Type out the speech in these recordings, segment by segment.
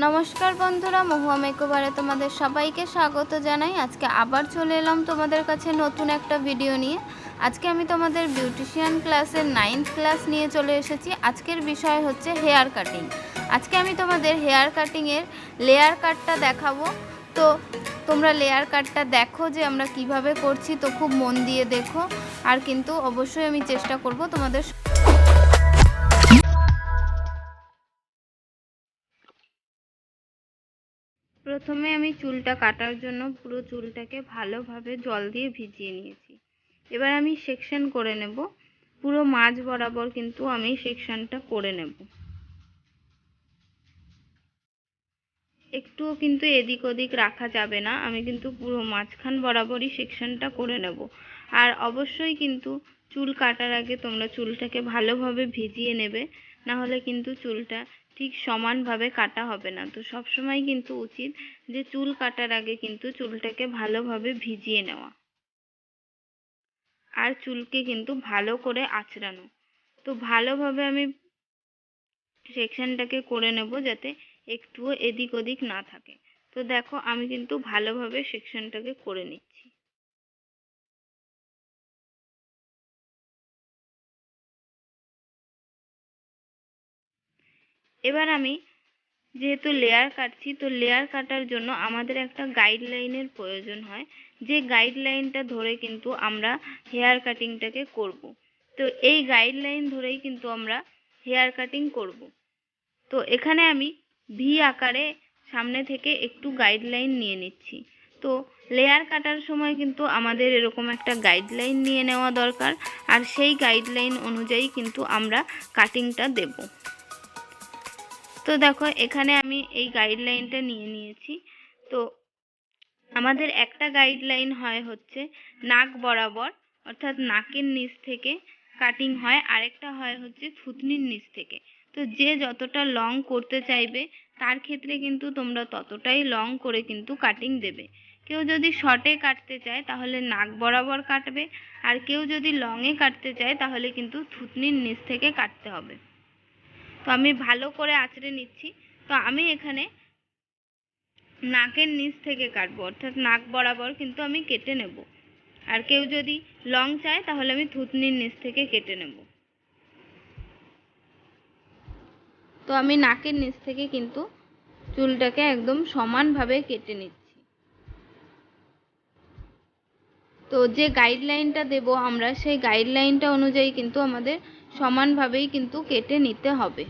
নমস্কার বন্ধুরা মহুয়া মেকোভারে তোমাদের সবাইকে স্বাগত জানাই। আজকে আবার চলে এলাম তোমাদের কাছে নতুন একটা ভিডিও নিয়ে। আজকে আমি তোমাদের বিউটিশিয়ান ক্লাসের নাইন্থ ক্লাস নিয়ে চলে এসেছি। আজকের বিষয় হচ্ছে হেয়ার কাটিং আজকে আমি তোমাদের হেয়ার কাটিংয়ের লেয়ার কাটটা দেখাবো। তো তোমরা লেয়ার কাটটা দেখো যে আমরা কীভাবে করছি, তো খুব মন দিয়ে দেখো। আর কিন্তু অবশ্যই আমি চেষ্টা করব তোমাদের প্রথমে আমি চুলটা কাটার জন্য পুরো চুলটাকে ভালোভাবে জল দিয়ে ভিজিয়ে নিয়েছি। এবার আমি সেকশন করে নেব। পুরো মাঝ বরাবর কিন্তু আমি সেকশনটা করে নেব। একটুও কিন্তু এদিক ওদিক রাখা যাবে না। আমি কিন্তু পুরো মাঝখান বরাবরই সেকশনটা করে নেব। আর অবশ্যই কিন্তু চুল কাটার আগে তোমরা চুলটাকে ভালোভাবে ভিজিয়ে নেবে। না হলে কিন্তু চুলটা ঠিক সমানভাবে কাটা হবে না। তো সব সময় কিন্তু উচিত যে চুল কাটার আগে কিন্তু চুলটাকে ভালোভাবে ভিজিয়ে নেওয়া। আর চুলকে কিন্তু ভালো করে আঁচড়ানো। তো ভালোভাবে আমি সেকশনটাকে করে নেব যাতে একটুও এদিক ওদিক না থাকে। তো দেখো আমি কিন্তু ভালোভাবে সেকশনটাকে করে নিচ্ছি। এবার আমি যেহেতু লেয়ার কাটছি, তো লেয়ার কাটার জন্য আমাদের একটা গাইডলাইনের প্রয়োজন হয়। যে গাইডলাইনটা ধরে কিন্তু আমরা হেয়ার কাটিংটাকে করব। তো এই গাইডলাইন ধরেই কিন্তু আমরা হেয়ার কাটিং করব। তো এখানে আমি ভি আকারে সামনে থেকে একটু গাইডলাইন নিয়ে নিচ্ছি। তো লেয়ার কাটার সময় কিন্তু আমাদের এরকম একটা গাইডলাইন নিয়ে নেওয়া দরকার। আর সেই গাইডলাইন অনুযায়ী কিন্তু আমরা কাটিংটা দেব। তো দেখো, এখানে আমি এই গাইডলাইনটা নিয়ে নিয়েছি। তো আমাদের একটা গাইডলাইন হয় হচ্ছে নাক বরাবর, অর্থাৎ নাকের নিচ থেকে কাটিং হয়। আরেকটা হয় হচ্ছে থুতনির নিচ থেকে। তো যে যতটা লং করতে চাইবে, তার ক্ষেত্রে কিন্তু তোমরা ততটাই লং করে কিন্তু কাটিং দেবে। কেউ যদি শর্টে কাটতে চায়, তাহলে নাক বরাবর কাটবে। আর কেউ যদি লংয়ে কাটতে চায়, তাহলে কিন্তু থুতনির নিচ থেকে কাটতে হবে। তো আমি ভালো করে আঁচড়ে নিচ্ছি। তো আমি এখানে নাকের নিচ থেকে কাটবো, অর্থাৎ নাক বরাবর কিন্তু আমি কেটে নেব। আর কেউ যদি লং চায়, তাহলে আমি থুতনির নিচ থেকে কেটে নেব। তো আমি নাকের নিচ থেকে কিন্তু চুলটাকে একদম সমানভাবে কেটে নিচ্ছি। তো যে গাইডলাইনটা দেব আমরা, সেই গাইডলাইনটা অনুযায়ী কিন্তু আমাদের সমানভাবেই কিন্তু কেটে নিতে হবে।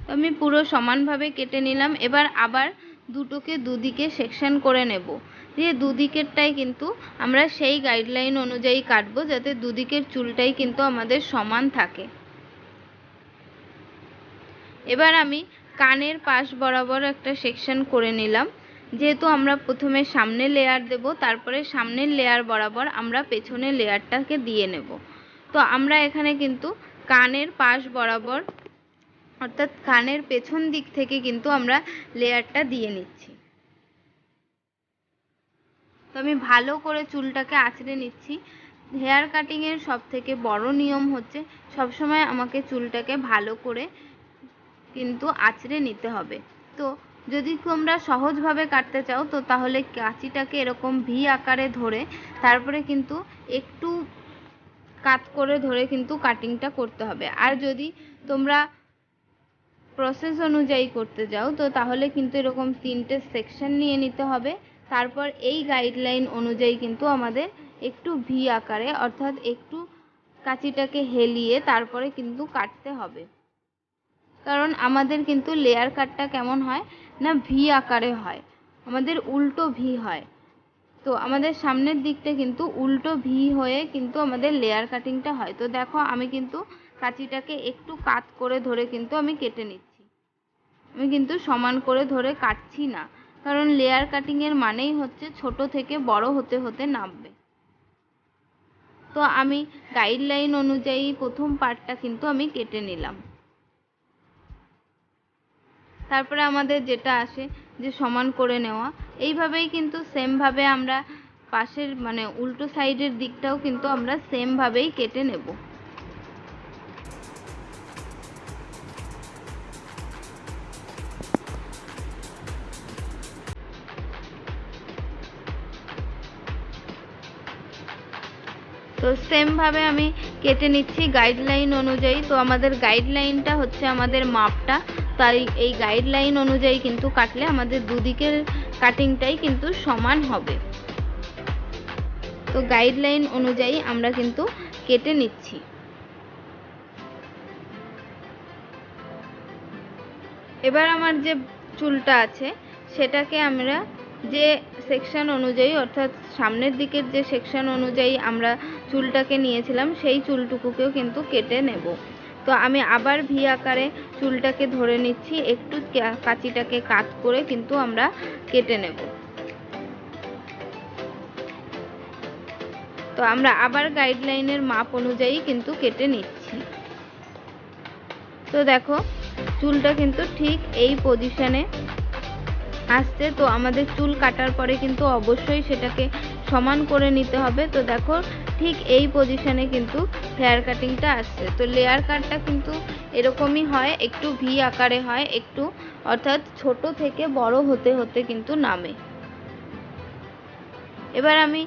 আমি পুরো সমানভাবে কেটে নিলাম। এবার আবার দুটোকে দুদিকে সেকশন করে নেব। দিয়ে দুদিকেরটাই কিন্তু আমরা সেই গাইডলাইন অনুযায়ী কাটবো যাতে দুদিকের চুলটাই কিন্তু আমাদের সমান থাকে। এবার আমি কানের পাশ বরাবর একটা সেকশন করে নিলাম। যেহেতু আমরা প্রথমে সামনে লেয়ার দেব, তারপরে সামনের লেয়ার বরাবর আমরা পেছনের লেয়ারটাকে দিয়ে নেব। তো আমরা এখানে কিন্তু কানের পাশ বরাবর, অর্থাৎ কানের পেছন দিক থেকে কিন্তু আমরা লেয়ারটা দিয়ে নিচ্ছি। তো আমি ভালো করে চুলটাকে আঁচড়ে নিচ্ছি। হেয়ার কাটিংয়ের সব থেকে বড় নিয়ম হচ্ছে সবসময় আমাকে চুলটাকে ভালো করে কিন্তু আঁচড়ে নিতে হবে। তো যদি তোমরা সহজভাবে কাটতে চাও, তো তাহলে কাঁচিটাকে এরকম ভি আকারে ধরে, তারপরে কিন্তু একটু কাত করে ধরে কিন্তু কাটিংটা করতে হবে। আর যদি তোমরা প্রসেস অনুযায়ী করতে যাও, তো তাহলে কিন্তু এরকম তিনটে সেকশন নিয়ে নিতে হবে। তারপর এই গাইডলাইন অনুযায়ী কিন্তু আমাদের একটু ভি আকারে, অর্থাৎ একটু কাঁচিটাকে হেলিয়ে তারপরে কিন্তু কাটতে হবে। কারণ আমাদের কিন্তু লেয়ার কাটটা কেমন হয়? না ভি আকারে হয়। আমাদের উল্টো ভি হয়। তো আমাদের সামনের দিকটা কিন্তু উল্টো ভি হয়ে কিন্তু আমাদের লেয়ার কাটিংটা হয়। তো দেখো, আমি কিন্তু কাঁচিটাকে একটু কাত করে ধরে কিন্তু আমি কেটে নিচ্ছি। আমি কিন্তু সমান করে ধরে কাটছি না। কারণ লেয়ার কাটিংয়ের মানেই হচ্ছে ছোট থেকে বড় হতে হতে নামবে। তো আমি গাইডলাইন অনুযায়ী প্রথম পার্টটা কিন্তু আমি কেটে নিলাম। তারপরে আমাদের যেটা আসে যে সমান করে নেওয়া, এইভাবেই কিন্তু সেমভাবে আমরা পাশের মানে উল্টো সাইডের দিকটাও কিন্তু আমরা সেমভাবেই কেটে নেব। তো সেমভাবে আমি কেটে নিচ্ছি গাইডলাইন অনুযায়ী। তো আমাদের গাইডলাইনটা হচ্ছে আমাদের মাপটা। তাই এই গাইডলাইন অনুযায়ী কিন্তু কাটলে আমাদের দুদিকের কাটিংটাই কিন্তু সমান হবে। তো গাইডলাইন অনুযায়ী আমরা কিন্তু কেটে নিচ্ছি। এবার আমার যে চুলটা আছে, সেটাকে আমরা যে সেকশন অনুযায়ী, অর্থাৎ সামনের দিকের যে সেকশন অনুযায়ী আমরা চুলটাকে নিয়েছিলাম, সেই চুলটুকুকেও কিন্তু কেটে নেব। তো আমি আবার ভি আকারে চুলটাকে ধরে নিচ্ছি, একটু কাঁচিটাকে কাত করে কিন্তু আমরা কেটে নেব। তো আমরা আবার গাইডলাইনের মাপ অনুযায়ী কিন্তু কেটে নিচ্ছি। তো দেখো, চুলটা কিন্তু ঠিক এই পজিশনে আসছে, তো আমাদের চুল কাটার পরে কিন্তু অবশ্যই সেটাকে সমান করে নিতে হবে। তো দেখো ঠিক এই পজিশনে কিন্তু হেয়ার কাটিংটা আসছে। তো লেয়ার কাটটা কিন্তু এরকমই হয়, একটু ভি আকারে হয়, একটু অর্থাৎ ছোট থেকে বড় হতে হতে কিন্তু নামে। এবার আমি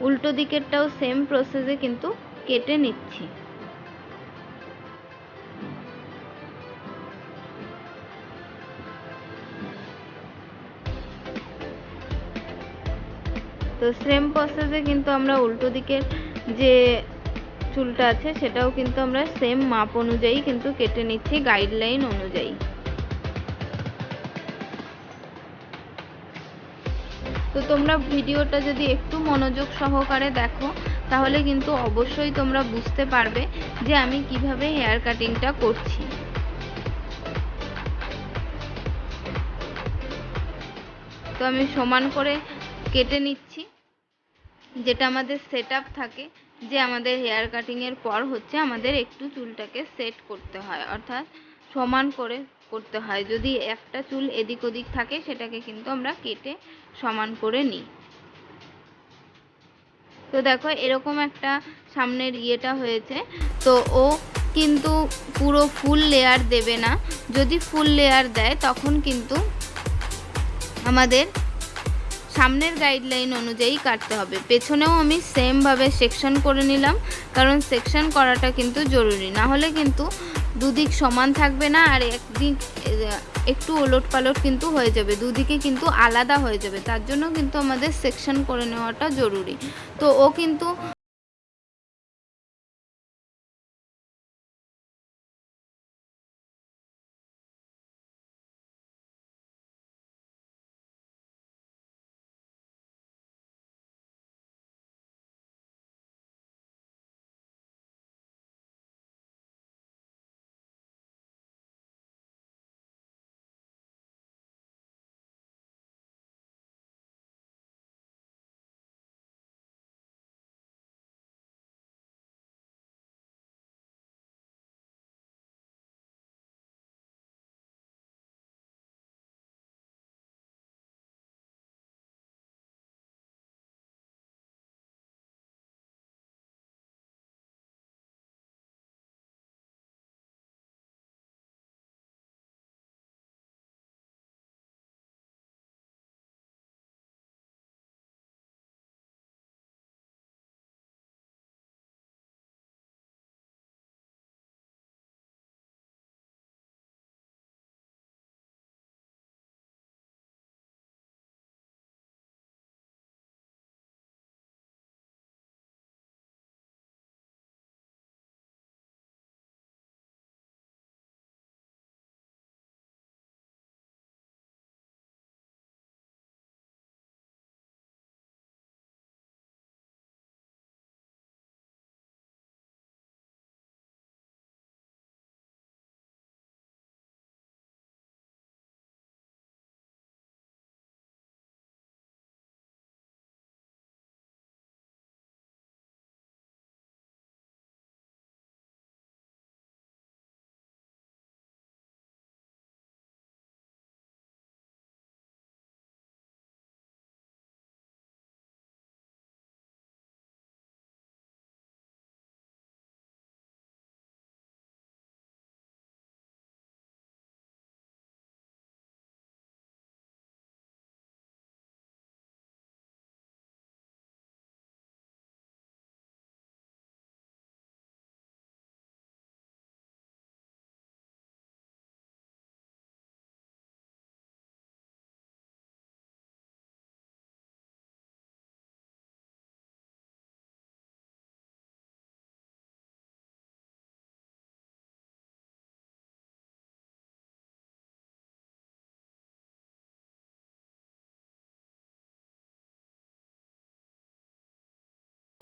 উল্টো দিকেরটাও সেম প্রসেসে কিন্তু কেটে নিচ্ছি। তো সেম প্রসেসে কিন্তু আমরা উল্টো দিকের যে চুলটা আছে সেটাও কিন্তু আমরা সেম মাপ অনুযায়ী কিন্তু কেটে নিচ্ছি গাইডলাইন অনুযায়ী। তো তোমরা ভিডিওটা যদি একটু মনোযোগ সহকারে দেখো, তাহলে কিন্তু অবশ্যই তোমরা বুঝতে পারবে যে আমি কীভাবে হেয়ার কাটিংটা করছি। তো আমি সমান করে কেটে নিচ্ছি। যেটা আমাদের সেট থাকে, যে আমাদের হেয়ার কাটিংয়ের পর হচ্ছে আমাদের একটু চুলটাকে সেট করতে হয়। অর্থাৎ সমান করে করতে হয়। যদি একটা চুল এদিক ওদিক থাকে, সেটাকে কিন্তু আমরা কেটে সমান করে নিই। তো দেখো, এরকম একটা সামনের ইয়েটা হয়েছে। তো ও কিন্তু পুরো ফুল লেয়ার দেবে না। যদি ফুল লেয়ার দেয়, তখন কিন্তু আমাদের সামনের গাইডলাইন অনুযায়ী কাটতে হবে। পেছনেও আমি সেমভাবে সেকশন করে নিলাম, কারণ সেকশন করাটা কিন্তু জরুরি। না হলে কিন্তু দুদিক সমান থাকবে না, আর একদিক একটু ওলট পালট কিন্তু হয়ে যাবে। দুদিকে কিন্তু আলাদা হয়ে যাবে। তার জন্য কিন্তু আমাদের সেকশন করে নেওয়াটা জরুরি। তো ও কিন্তু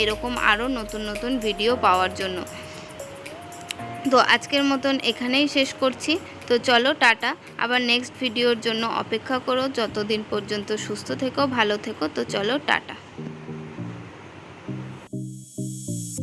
এরকম আরও নতুন নতুন ভিডিও পাওয়ার জন্য। তো আজকের মতন এখানেই শেষ করছি। তো চলো, টাটা। আবার নেক্সট ভিডিওর জন্য অপেক্ষা করো। যতদিন পর্যন্ত সুস্থ থেকো, ভালো থেকো, তো চলো, টাটা।